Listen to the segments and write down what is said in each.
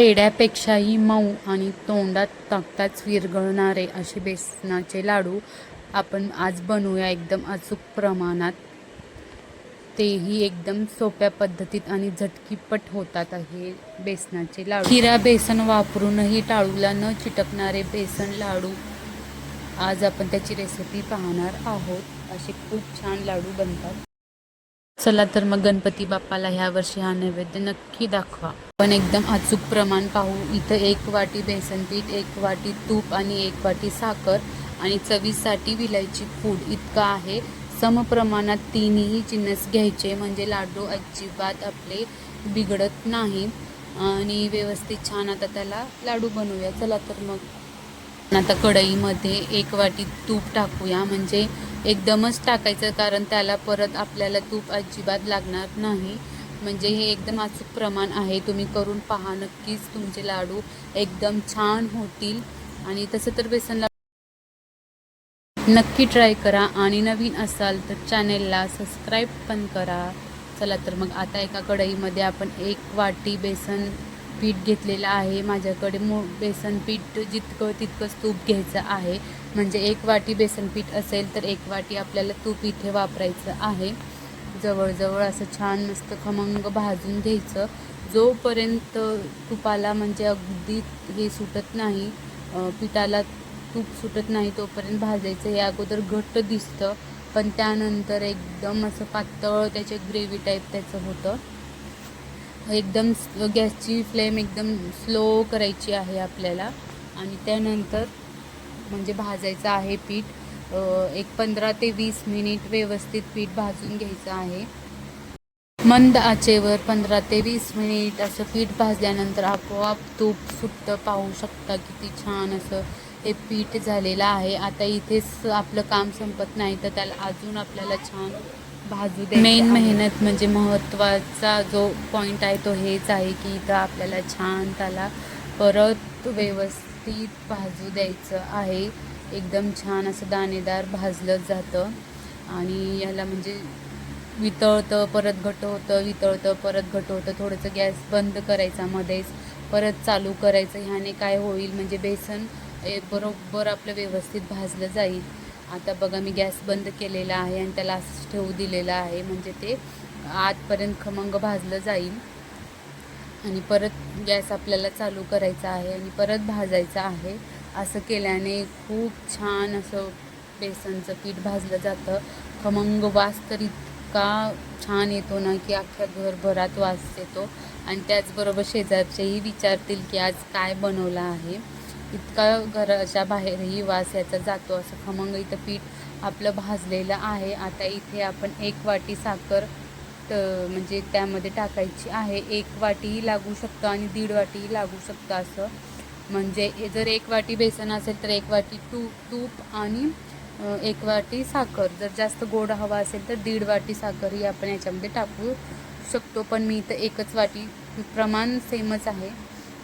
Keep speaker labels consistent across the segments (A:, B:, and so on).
A: पेढ्यापेक्षाही मऊ आणि तोंडात टाकताच विरघळणारे असे बेसनाचे लाडू आपण आज बनवूया एकदम अचूक प्रमाणात. तेही एकदम सोप्या पद्धतीत आणि झटकीपट होतात हे बेसनाचे लाडू. हिरा बेसन वापरूनही टाळूला न चिटकणारे बेसन लाडू आज आपण त्याची रेसिपी पाहणार आहोत. असे खूप छान लाडू बनतात. चला तर मग गणपती बाप्पाला ह्या वर्षी हा नैवेद्य नक्की दाखवा. पण एकदम अचूक प्रमाण पाहू. इथं एक वाटी बेसन पीठ एक वाटी तूप आणि एक वाटी साखर आणि चवीसाठी विलायची पूड इतका आहे. समप्रमाणात तिन्ही जिन्नस घ्यायचे म्हणजे लाडू अजिबात आपले बिघडत नाही. आणि व्यवस्थित छान आता त्याला लाडू बनवूया. चला तर मग. आता कढईमध्ये एक वाटी तूप टाकूया. म्हणजे एकदमच टाकायचं कारण त्याला परत आपल्याला तूप अजिबात लागणार नाही. म्हणजे हे एकदम अचूक प्रमाण आहे. तुम्ही करून पहा नक्कीच. तुमचे लाडू एकदम छान होतील. आणि तसं तर बेसन लाडू नक्की ट्राय करा. आणि नवीन असाल तर चॅनेलला सबस्क्राईब पण करा. चला तर मग आता एका कढईमध्ये आपण एक वाटी बेसन पीठ घेतलेलं आहे. माझ्याकडे मो बेसन पीठ जितकं तितकंच तूप घ्यायचं आहे. म्हणजे एक वाटी बेसन पीठ असेल तर एक वाटी आपल्याला तूप इथे वापरायचं आहे. जवळजवळ असं छान मस्त खमंग भाजून घ्यायचं. जोपर्यंत तुपाला म्हणजे अगदी हे सुटत नाही पिठाला तूप सुटत नाही तोपर्यंत भाजायचं हे अगोदर घट्ट दिसतं. पण त्यानंतर एकदम असं पातळ त्याचे ग्रेव्ही टाईप त्याचं होतं. एकदम गॅसची फ्लेम एकदम स्लो करायची आहे आपल्याला. आणि त्यानंतर म्हणजे भाजायचं आहे पीठ. एक पंधरा ते वीस मिनिट व्यवस्थित पीठ भाजून घ्यायचं आहे. मंद आचेवर पंधरा ते वीस मिनिट असं पीठ भाजल्यानंतर आपोआप तूप सुट्ट पाहू शकता किती छान असं हे पीठ झालेलं आहे. आता इथेच आपलं काम संपत नाही तर त्याला अजून आपल्याला छान भाजू दे मेन मेहनत म्हणजे महत्त्वाचा जो पॉईंट आहे तो हेच आहे की इथं आपल्याला छान त्याला परत व्यवस्थित भाजू द्यायचं आहे. एकदम छान असं दाणेदार भाजलं जातं. आणि याला म्हणजे वितळतं परत घट होतं वितळतं परत घट होतं थोडंसं गॅस बंद करायचा मध्येच परत चालू करायचं. ह्याने काय होईल? म्हणजे बेसन बरोबर आपलं व्यवस्थित भाजलं जाईल. आता बघा मी गॅस बंद केलेला आहे आणि त्याला असंच ठेवू दिलेलं आहे. म्हणजे ते आतपर्यंत खमंग भाजलं जाईल. आणि परत गॅस आपल्याला चालू करायचा आहे आणि परत भाजायचं आहे. असं केल्याने खूप छान असं बेसनचं पीठ भाजलं जातं. खमंग वास तर इतका छान येतो ना की अख्ख्या घरभरात वास येतो. आणि त्याचबरोबर शेजारचेही विचारतील की आज काय बनवलं आहे. इतका घराच्या बाहेरही वास याचा जातो असं खमंग इथं पीठ आपलं भाजलेलं आहे. आता इथे आपण एक वाटी साखर त म्हणजे त्यामध्ये टाकायची आहे. एक वाटीही लागू शकतं आणि दीड वाटीही लागू शकतं असं. म्हणजे जर एक वाटी बेसन असेल तर एक वाटी तू तूप आणि एक वाटी साखर. जर जास्त गोड हवा असेल तर दीड वाटी साखरही आपण याच्यामध्ये टाकू शकतो. पण मी इथं एकच वाटी प्रमाण सेमच आहे.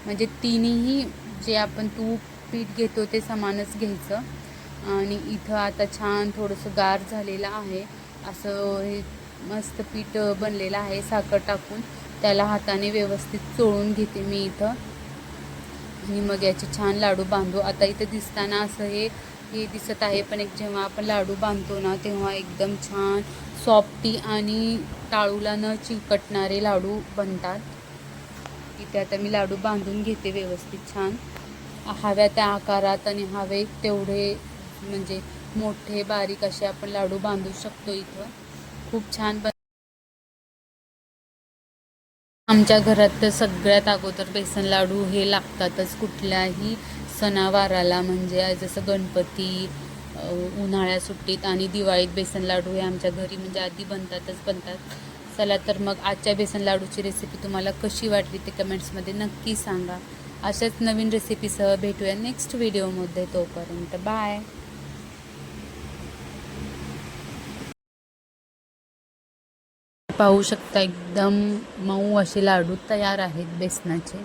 A: म्हणजे तिन्ही जे आपण तूप पीठ घेतो ते समानच घ्यायचं. आणि इथं आता छान थोडंसं गार झालेलं आहे. असं हे मस्त पीठ बनलेलं आहे साखर टाकून. त्याला हाताने व्यवस्थित चोळून घेते मी इथं. आणि मग याचे छान लाडू बांधू. आता इथं दिसताना असं हे हे दिसत आहे पण एक जेव्हा आपण लाडू बांधतो ना तेव्हा एकदम छान सॉफ्टी आणि टाळूला न चिकटणारे लाडू बनतात. इथे आता मी लाडू बांधून घेते व्यवस्थित छान. हव्या त्या आकारात आणि हवे तेवढे म्हणजे मोठे बारीक असे आपण लाडू बांधू शकतो इथं. खूप छान बन आमच्या घरात तर सगळ्यात अगोदर बेसन लाडू हे लागतातच कुठल्याही सणावाराला. म्हणजे जसं गणपती उन्हाळ्या सुट्टीत आणि दिवाळीत बेसन लाडू हे आमच्या घरी म्हणजे आधी बनतातच बनतात. चला तर मग आजच्या बेसन लाडूची रेसिपी तुम्हाला कशी वाटली ते कमेंट्समध्ये नक्की सांगा. अशाच नवीन रेसिपीसह भेटूया नेक्स्ट व्हिडिओमध्ये तोपर्यंत बाय पाहू शकता एकदम मऊ असे लाडू तयार आहेत बेसनाचे.